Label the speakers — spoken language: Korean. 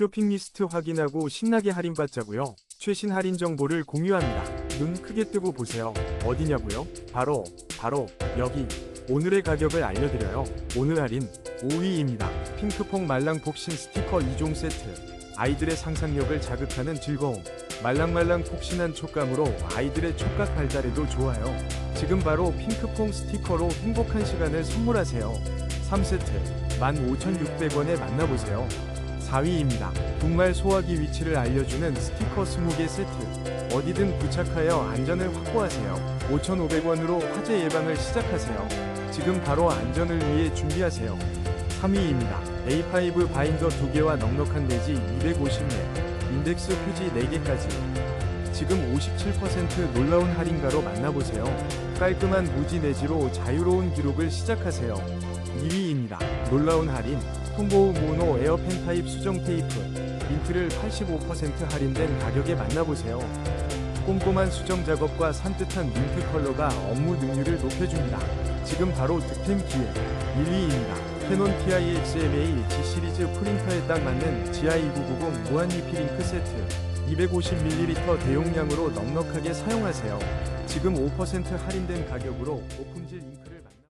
Speaker 1: 쇼핑 리스트 확인하고 신나게 할인받자고요. 최신 할인 정보를 공유합니다. 눈 크게 뜨고 보세요. 어디냐고요? 바로 바로 여기. 오늘의 가격을 알려드려요. 오늘 할인 5위입니다. 핑크퐁 말랑 폭신 스티커 2종 세트. 아이들의 상상력을 자극하는 즐거움. 말랑말랑 폭신한 촉감으로 아이들의 촉각 발달에도 좋아요. 지금 바로 핑크퐁 스티커로 행복한 시간을 선물하세요. 3세트 15,600원에 만나보세요. 4위입니다. 분말 소화기 위치를 알려주는 스티커 20개 세트. 어디든 부착하여 안전을 확보하세요. 5,500원으로 화재 예방을 시작하세요. 지금 바로 안전을 위해 준비하세요. 3위입니다. A5 바인더 2개와 넉넉한 내지 250매, 인덱스 휴지 4개까지. 지금 57% 놀라운 할인가로 만나보세요. 깔끔한 무지 내지로 자유로운 기록을 시작하세요. 2위입니다. 놀라운 할인. 통보우 모노 에어펜 타입 수정 테이프. 민트를 85% 할인된 가격에 만나보세요. 꼼꼼한 수정 작업과 산뜻한 민트 컬러가 업무 능률을 높여줍니다. 지금 바로 득템 기회. 1위입니다. 캐논 TI-XMA G 시리즈 프린터에 딱 맞는 GI2990 무한 리필 잉크 세트. 250ml 대용량으로 넉넉하게 사용하세요. 지금 5% 할인된 가격으로 고품질 잉크를 만나